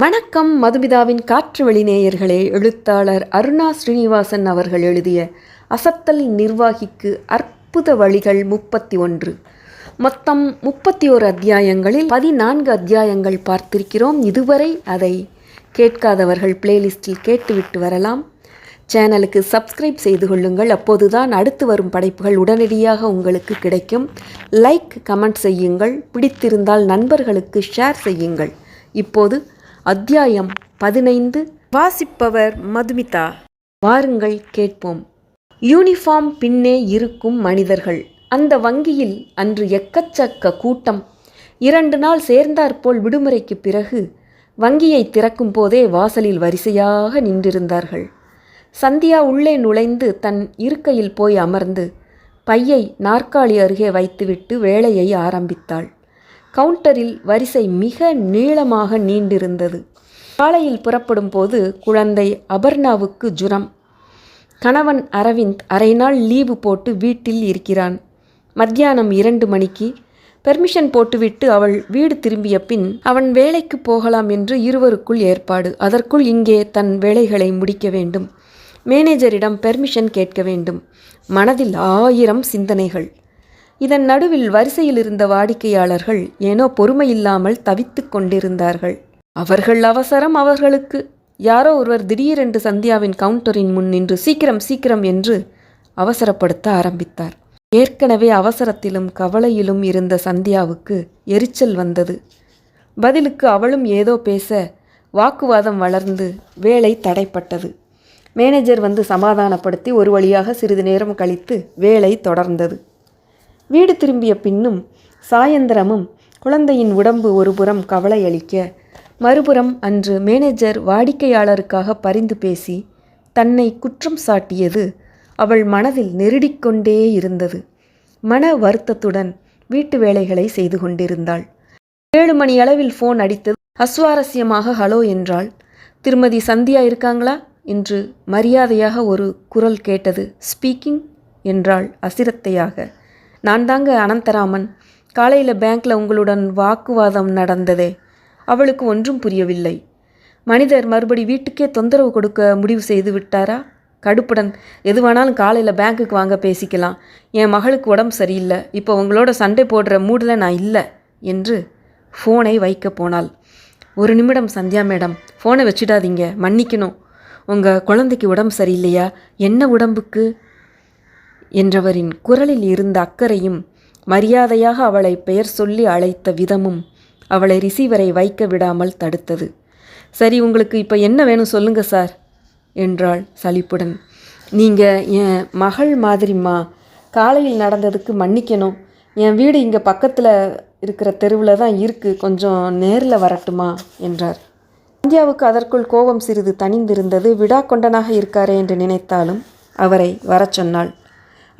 வணக்கம் மதுமிதாவின் காற்று வெளிநேயர்களே எழுத்தாளர் அருணா ஸ்ரீனிவாசன் அவர்கள் எழுதிய அசத்தல் நிர்வாகிக்கு அற்புத வழிகள் முப்பத்தி ஒன்று. மொத்தம் முப்பத்தி ஓரு அத்தியாயங்களில் பதினான்கு அத்தியாயங்கள் பார்த்திருக்கிறோம். இதுவரை அதை கேட்காதவர்கள் பிளேலிஸ்டில் கேட்டுவிட்டு வரலாம். சேனலுக்கு சப்ஸ்கிரைப் செய்து கொள்ளுங்கள். அப்போதுதான் அடுத்து வரும் படைப்புகள் உடனடியாக உங்களுக்கு கிடைக்கும். லைக் கமெண்ட் செய்யுங்கள். பிடித்திருந்தால் நண்பர்களுக்கு ஷேர் செய்யுங்கள். இப்போது அத்தியாயம் பதினைந்து. வாசிப்பவர் மதுமிதா. வாருங்கள் கேட்போம். யூனிஃபார்ம் பின்னே இருக்கும் மனிதர்கள். அந்த வங்கியில் அன்று எக்கச்சக்க கூட்டம். இரண்டு நாள் சேர்ந்தாற்போல் விடுமுறைக்கு பிறகு வங்கியை திறக்கும் போதே வாசலில் வரிசையாக நின்றிருந்தார்கள். சந்தியா உள்ளே நுழைந்து தன் இருக்கையில் போய் அமர்ந்து பையை நாற்காலி அருகே வைத்துவிட்டு வேலையை ஆரம்பித்தாள். கவுண்டரில் வரிசை மிக நீளமாக நீண்டிருந்தது. காலையில் புறப்படும் போது குழந்தை அபர்ணாவுக்கு ஜுரம். கணவன் அரவிந்த் அரை நாள் லீவு போட்டு வீட்டில் இருக்கிறான். மத்தியானம் இரண்டு மணிக்கு பெர்மிஷன் போட்டுவிட்டு அவள் வீடு திரும்பிய பின் அவன் வேலைக்கு போகலாம் என்று இருவருக்குள் ஏற்பாடு. அதற்குள் இங்கே தன் வேலைகளை முடிக்க வேண்டும். மேனேஜரிடம் பெர்மிஷன் கேட்க வேண்டும். மனதில் ஆயிரம் சிந்தனைகள். இதன் நடுவில் வரிசையில் இருந்த வாடிக்கையாளர்கள் ஏனோ பொறுமையில்லாமல் தவித்து கொண்டிருந்தார்கள். அவர்கள் அவசரம் அவர்களுக்கு. யாரோ ஒருவர் திடீரென்று சந்தியாவின் கவுண்டரின் முன் நின்று சீக்கிரம் சீக்கிரம் என்று அவசரப்படுத்த ஆரம்பித்தார். ஏற்கனவே அவசரத்திலும் கவலையிலும் இருந்த சந்தியாவுக்கு எரிச்சல் வந்தது. பதிலுக்கு அவளும் ஏதோ பேச வாக்குவாதம் வளர்ந்து வேலை தடைப்பட்டது. மேனேஜர் வந்து சமாதானப்படுத்தி ஒரு வழியாக சிறிது நேரம் கழித்து வேலை தொடர்ந்தது. வீடு திரும்பிய பின்னும் சாயந்தரமும் குழந்தையின் உடம்பு ஒருபுறம் கவலையளிக்க மறுபுறம் அன்று மேனேஜர் வாடிக்கையாளருக்காக பரிந்து பேசி தன்னை குற்றம் சாட்டியது அவள் மனதில் நெருடிக்கொண்டே இருந்தது. மன வருத்தத்துடன் வீட்டு வேலைகளை செய்து கொண்டிருந்தாள். ஏழு மணி அளவில் ஃபோன் அடித்தது. அஸ்வாரஸ்யமாக ஹலோ என்றாள். திருமதி சந்தியா இருக்காங்களா? என்று மரியாதையாக ஒரு குரல் கேட்டது. ஸ்பீக்கிங் என்றாள் அசிரத்தையாக. நான் தாங்க அனந்தராமன். காலையில் பேங்க்கில் உங்களுடன் வாக்குவாதம் நடந்ததே. அவளுக்கு ஒன்றும் புரியவில்லை. மனிதர் மறுபடி வீட்டுக்கே தொந்தரவு கொடுக்க முடிவு செய்து விட்டாரா? கடுப்புடன் எதுவானாலும் காலையில் பேங்க்குக்கு வாங்க பேசிக்கலாம். என் மகளுக்கு உடம்பு சரியில்லை. இப்போ உங்களோட சண்டை போடுற மூடில் நான் இல்லை என்று ஃபோனை வைக்க போனாள். ஒரு நிமிடம் சந்தியா மேடம். ஃபோனை வச்சிடாதீங்க. மன்னிக்கணும். உங்கள் குழந்தைக்கு உடம்பு சரியில்லையா? என்ன உடம்புக்கு? என்றவரின் குரலில் இருந்த அக்கறையும் மரியாதையாக அவளை பெயர் சொல்லி அழைத்த விதமும் அவளை ரிசீவரை வைக்க விடாமல் தடுத்தது. சரி உங்களுக்கு இப்போ என்ன வேணும் சொல்லுங்க சார் என்றாள் சலிப்புடன். நீங்கள் என் மகள் மாதிரிம்மா காலையில் நடந்ததுக்கு மன்னிக்கணும். என் வீடு இங்கே பக்கத்தில் இருக்கிற தெருவில் தான் இருக்குது கொஞ்சம் நேரில் வரட்டுமா? என்றார். சந்தியாவுக்கு அதற்குள் கோபம் சிறிது தணிந்திருந்தது விடா கொண்டனாக இருக்காரே என்று நினைத்தாலும் அவரை வரச் சொன்னாள்.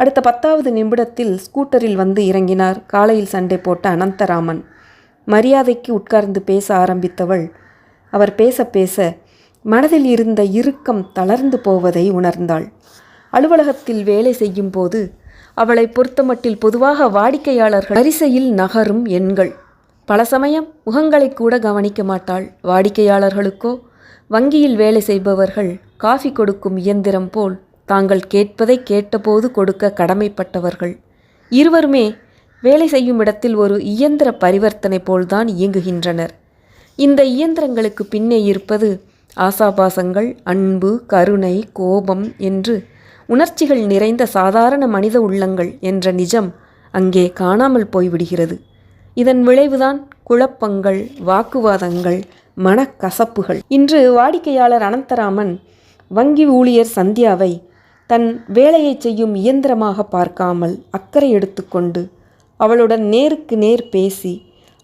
அடுத்த பத்தாவது நிமிடத்தில் ஸ்கூட்டரில் வந்து இறங்கினார். காலையில் சண்டை போட்ட அனந்தராமன். மரியாதைக்கு உட்கார்ந்து பேச ஆரம்பித்தவள். அவர் பேச பேச மனதில் இருந்த இறுக்கம் தளர்ந்து போவதை உணர்ந்தாள். அலுவலகத்தில் வேலை செய்யும் போது அவளை பொறுத்தமட்டில் பொதுவாக வாடிக்கையாளர்கள் வரிசையில் நகரும் எண்கள். பல சமயம் முகங்களை கூட கவனிக்க மாட்டாள். வாடிக்கையாளர்களுக்கோ வங்கியில் வேலை செய்பவர்கள் காஃபி கொடுக்கும் இயந்திரம் போல் தாங்கள் கேட்பதை கேட்டபோது கொடுக்க கடமைப்பட்டவர்கள். இருவருமே வேலை செய்யும் இடத்தில் ஒரு இயந்திர பரிவர்த்தனை போல்தான் இயங்குகின்றனர். இந்த இயந்திரங்களுக்கு பின்னே இருப்பது ஆசாபாசங்கள் அன்பு கருணை கோபம் என்று உணர்ச்சிகள் நிறைந்த சாதாரண மனித உள்ளங்கள் என்ற நிஜம் அங்கே காணாமல் போய்விடுகிறது. இதன் விளைவுதான் குழப்பங்கள் வாக்குவாதங்கள் மனக்கசப்புகள். இன்று வாடிக்கையாளர் அனந்தராமன் வங்கி ஊழியர் சந்தியாவை தன் வேலையை செய்யும் இயந்திரமாக பார்க்காமல் அக்கறை எடுத்துக்கொண்டு அவளுடன் நேருக்கு நேர் பேசி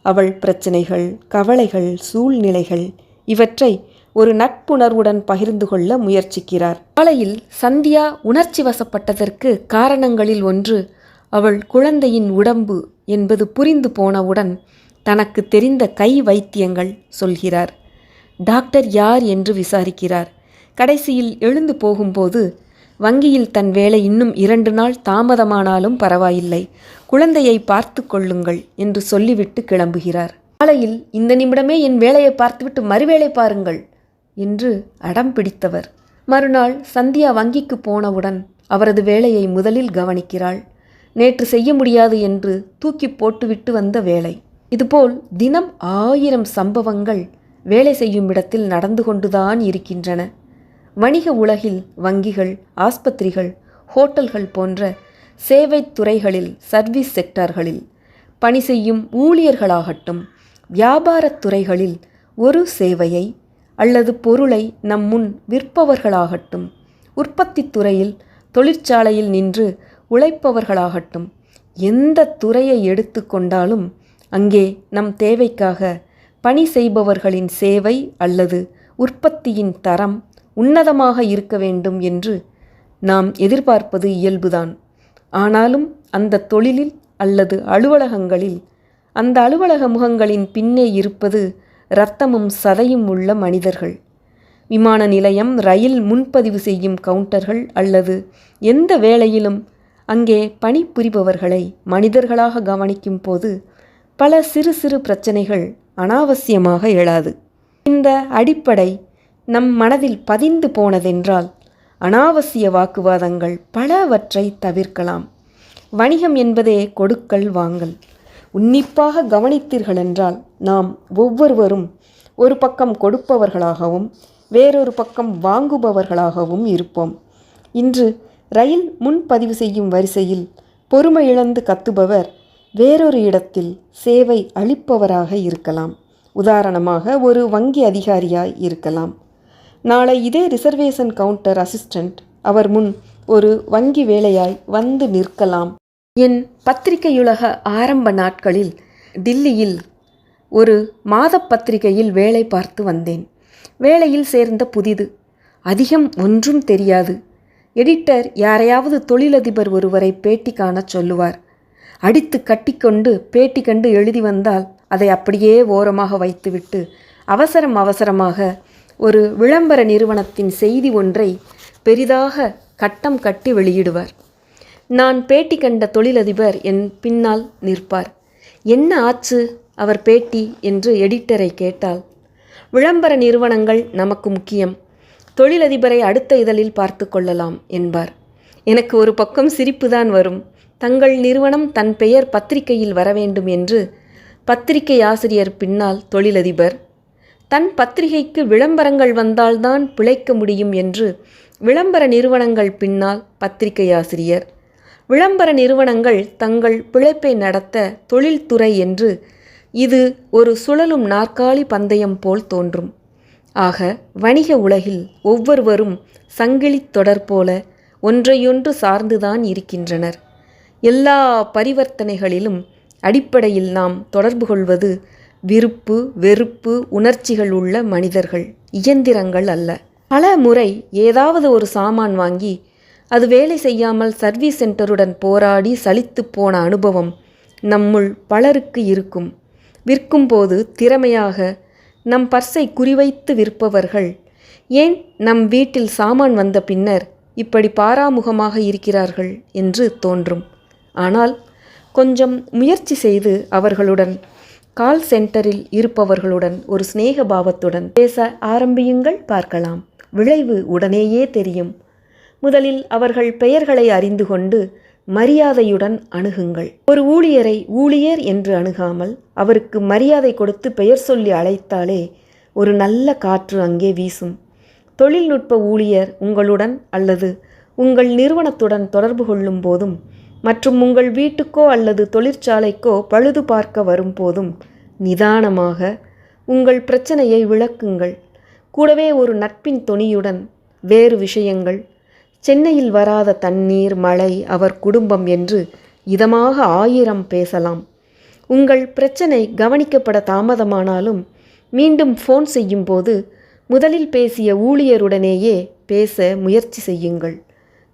அவள் பிரச்சனைகள் கவலைகள் சூழ்நிலைகள் இவற்றை ஒரு நட்புணர்வுடன் பகிர்ந்து கொள்ள முயற்சிக்கிறார். காலையில் சந்தியா உணர்ச்சி வசப்பட்டதற்கு காரணங்களில் ஒன்று அவள் குழந்தையின் உடம்பு என்பது புரிந்து போனவுடன் தனக்கு தெரிந்த கை வைத்தியங்கள் சொல்கிறார். டாக்டர் யார் என்று விசாரிக்கிறார். கடைசியில் எழுந்து போகும்போது வங்கியில் தன் வேலை இன்னும் இரண்டு நாள் தாமதமானாலும் பரவாயில்லை. குழந்தையை பார்த்து கொள்ளுங்கள் என்று சொல்லிவிட்டு கிளம்புகிறார். காலையில் இந்த நிமிடமே என் வேலையை பார்த்துவிட்டு மறுவேளை பாருங்கள் என்று அடம் பிடித்தவர். மறுநாள் சந்தியா வங்கிக்கு போனவுடன் அவரது வேலையை முதலில் கவனிக்கிறாள். நேற்று செய்ய முடியாது என்று தூக்கி போட்டுவிட்டு வந்த வேலை. இதுபோல் தினம் ஆயிரம் சம்பவங்கள் வேலை செய்யும் இடத்தில் நடந்து கொண்டுதான் இருக்கின்றன. வணிக உலகில் வங்கிகள் ஆஸ்பத்திரிகள் ஹோட்டல்கள் போன்ற சேவைத் துறைகளில் சர்வீஸ் செக்டார்களில் பணி செய்யும் ஊழியர்களாகட்டும் வியாபாரத் துறைகளில் ஒரு சேவையை அல்லது பொருளை நம் முன் விற்பவர்களாகட்டும் உற்பத்தி துறையில் தொழிற்சாலையில் நின்று உழைப்பவர்களாகட்டும் எந்த துறையை எடுத்துக்கொண்டாலும் அங்கே நம் தேவைக்காக பணி செய்பவர்களின் சேவை அல்லது உற்பத்தியின் தரம் உன்னதமாக இருக்க வேண்டும் என்று நாம் எதிர்பார்ப்பது இயல்புதான். ஆனாலும் அந்த தொழிலில் அல்லது அலுவலகங்களில் அந்த அலுவலக முகங்களின் பின்னே இருப்பது இரத்தமும் சதையும் உள்ள மனிதர்கள். விமான நிலையம் ரயில் முன்பதிவு செய்யும் கவுண்டர்கள் அல்லது எந்த வேளையிலும் அங்கே பணிபுரிபவர்களை மனிதர்களாக கவனிக்கும் போது பல சிறு சிறு பிரச்சனைகள் அனாவசியமாக எழாது. இந்த அடிப்படை நம் மனதில் பதிந்து போனதென்றால் அனாவசிய வாக்குவாதங்கள் பலவற்றை தவிர்க்கலாம். வணிகம் என்பதே கொடுக்கல் வாங்கல். உன்னிப்பாக கவனித்தீர்கள் என்றால் நாம் ஒவ்வொருவரும் ஒரு பக்கம் கொடுப்பவர்களாகவும் வேறொரு பக்கம் வாங்குபவர்களாகவும் இருப்போம். இன்று ரயில் முன்பதிவு செய்யும் வரிசையில் பொறுமை இழந்து கத்துபவர் வேறொரு இடத்தில் சேவை அளிப்பவராக இருக்கலாம். உதாரணமாக ஒரு வங்கி அதிகாரியாய் இருக்கலாம். நாளை இதே ரிசர்வேஷன் கவுண்டர் அசிஸ்டண்ட் அவர் முன் ஒரு வங்கி வேலையாய் வந்து நிற்கலாம். என் பத்திரிகையுலக ஆரம்ப நாட்களில் டில்லியில் ஒரு மாத பத்திரிகையில் வேலை பார்த்து வந்தேன். வேலையில் சேர்ந்த புதிது. அதிகம் ஒன்றும் தெரியாது. எடிட்டர் யாரையாவது தொழிலதிபர் ஒருவரை பேட்டி காணச் சொல்லுவார். அடித்து கட்டிக்கொண்டு பேட்டி கண்டு எழுதி வந்தால் அதை அப்படியே ஓரமாக வைத்துவிட்டு அவசரம் அவசரமாக ஒரு விளம்பர நிறுவனத்தின் செய்தி ஒன்றை பெரிதாக கட்டம் கட்டி வெளியிடுவார். நான் பேட்டி கண்ட தொழிலதிபர் என் பின்னால் நிற்பார். என்ன ஆச்சு? அவர் பேட்டி என்று எடிட்டரை கேட்டால் விளம்பர நிறுவனங்கள் நமக்கு முக்கியம். தொழிலதிபரை அடுத்த இதழில் பார்த்து கொள்ளலாம் என்பார். எனக்கு ஒரு பக்கம் சிரிப்புதான் வரும். தங்கள் நிறுவனம் தன் பெயர் பத்திரிகையில் வர வேண்டும் என்று பத்திரிகை ஆசிரியர் பின்னால் தொழிலதிபர் தன் பத்திரிகைக்கு விளம்பரங்கள் வந்தால்தான் பிழைக்க முடியும் என்று விளம்பர நிறுவனங்கள் பின்னால் பத்திரிகை ஆசிரியர் விளம்பர நிறுவனங்கள் தங்கள் பிழைப்பை நடத்த தொழில்துறை என்று இது ஒரு சுழலும் நாற்காலி பந்தயம் போல் தோன்றும். ஆக வணிக உலகில் ஒவ்வொருவரும் சங்கிலித் தொடர் போல ஒன்றையொன்று சார்ந்துதான் இருக்கின்றனர். எல்லா பரிவர்த்தனைகளிலும் அடிப்படையில் நாம் தொடர்பு கொள்வது விருப்பு வெறுப்பு உணர்ச்சிகள் உள்ள மனிதர்கள் இயந்திரங்கள் அல்ல. பல முறை ஏதாவது ஒரு சாமான் வாங்கி அது வேலை செய்யாமல் சர்வீஸ் சென்டருடன் போராடி சலித்து போன அனுபவம் நம்முள் பலருக்கு இருக்கும். விற்கும்போது திறமையாக நம் பர்ஸை குறிவைத்து விற்பவர்கள். ஏன் நம் வீட்டில் சாமான் வந்த பின்னர் இப்படி பாராமுகமாக இருக்கிறார்கள் என்று தோன்றும். ஆனால் கொஞ்சம் முயற்சி செய்து அவர்களுடன் கால் சென்டரில் இருப்பவர்களுடன் ஒரு சிநேக பாவத்துடன் பேச ஆரம்பியுங்கள் பார்க்கலாம். விளைவு உடனேயே தெரியும். முதலில் அவர்கள் பெயர்களை அறிந்து கொண்டு மரியாதையுடன் அணுகுங்கள். ஒரு ஊழியரை ஊழியர் என்று அணுகாமல் அவருக்கு மரியாதை கொடுத்து பெயர் சொல்லி அழைத்தாலே ஒரு நல்ல காற்று அங்கே வீசும். தொழில்நுட்ப ஊழியர் உங்களுடன் அல்லது உங்கள் நிறுவனத்துடன் தொடர்பு கொள்ளும் போதும் மற்றும் உங்கள் வீட்டுக்கோ அல்லது தொழிற்சாலைக்கோ பழுது பார்க்க வரும்போதும் நிதானமாக உங்கள் பிரச்சனையை விளக்குங்கள். கூடவே ஒரு நட்பின் துணியுடன் வேறு விஷயங்கள். சென்னையில் வராத தண்ணீர் மழை அவர் குடும்பம் என்று இதமாக ஆயிரம் பேசலாம். உங்கள் பிரச்சனை கவனிக்கப்பட தாமதமானாலும் மீண்டும் ஃபோன் செய்யும்போது முதலில் பேசிய ஊழியருடனேயே பேச முயற்சி செய்யுங்கள்.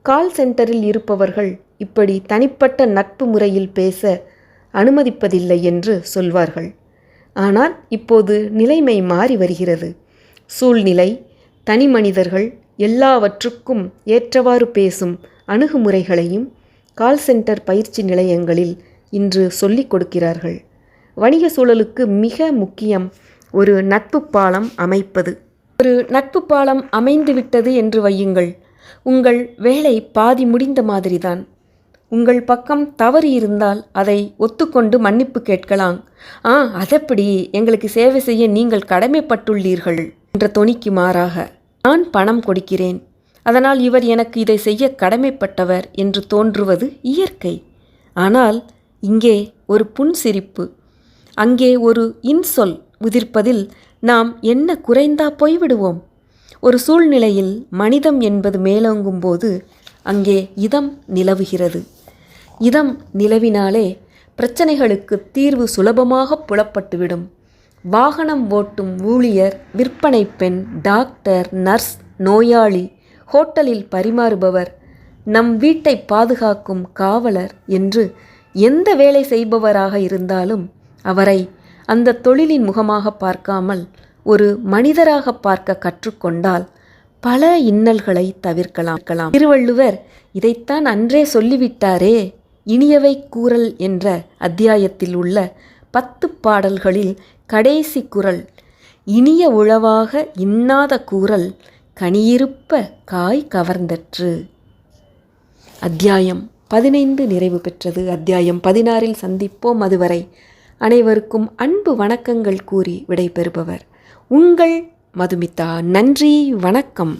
கால் சென்டரில் இருப்பவர்கள் இப்படி தனிப்பட்ட நட்பு முறையில் பேச அனுமதிப்பதில்லை என்று சொல்வார்கள். ஆனால் இப்போது நிலைமை மாறி வருகிறது. சூழ்நிலை தனி மனிதர்கள் எல்லாவற்றுக்கும் ஏற்றவாறு பேசும் அணுகுமுறைகளையும் கால் சென்டர் பயிற்சி நிலையங்களில் இன்று சொல்லிக் கொடுக்கிறார்கள். வணிக சூழலுக்கு மிக முக்கியம் ஒரு நட்பு பாலம் அமைப்பது. ஒரு நட்பு பாலம் அமைந்து விட்டது என்று வையுங்கள். உங்கள் வேலை பாதி முடிந்த மாதிரிதான். உங்கள் பக்கம் தவறு இருந்தால் அதை ஒத்துக்கொண்டு மன்னிப்பு கேட்கலாம். ஆ அதெப்படி? எங்களுக்கு சேவை செய்ய நீங்கள் கடமைப்பட்டுள்ளீர்கள் என்ற தொனிக்கு மாறாக நான் பணம் கொடுக்கிறேன். அதனால் இவர் எனக்கு இதை செய்ய கடமைப்பட்டவர் என்று தோன்றுவது இயற்கை. ஆனால் இங்கே ஒரு புன்சிரிப்பு. அங்கே ஒரு இன்சொல் உதிர்ப்பதில் நாம் என்ன குறைந்தா போய்விடுவோம்? ஒரு சூழ்நிலையில் மனிதம் என்பது மேலோங்கும் போது அங்கே இதம் நிலவுகிறது. இதம் நிலவினாலே பிரச்சனைகளுக்கு தீர்வு சுலபமாக புலப்பட்டுவிடும். வாகனம் ஓட்டும் ஊழியர் விற்பனை பெண் டாக்டர் நர்ஸ் நோயாளி ஹோட்டலில் பரிமாறுபவர் நம் வீட்டை பாதுகாக்கும் காவலர் என்று எந்த வேலை செய்பவராக இருந்தாலும் அவரை அந்த தொழிலின் முகமாக பார்க்காமல் ஒரு மனிதராக பார்க்க கற்றுக்கொண்டால் பல இன்னல்களை தவிர்க்கலாம். திருவள்ளுவர் இதைத்தான் அன்றே சொல்லிவிட்டாரே இனியவை கூறல் என்ற அத்தியாயத்தில் உள்ள பத்து பாடல்களில் கடைசி குரல் இனிய உழவாக இன்னாத கூறல் கனியிருப்ப காய் கவர்ந்தற்று. அத்தியாயம் பதினைந்து நிறைவு பெற்றது. அத்தியாயம் பதினாறில் சந்திப்போம் அதுவரை. அனைவருக்கும் அன்பு வணக்கங்கள் கூறி விடைபெறுபவர் உங்கள் மதுமிதா. நன்றி வணக்கம்.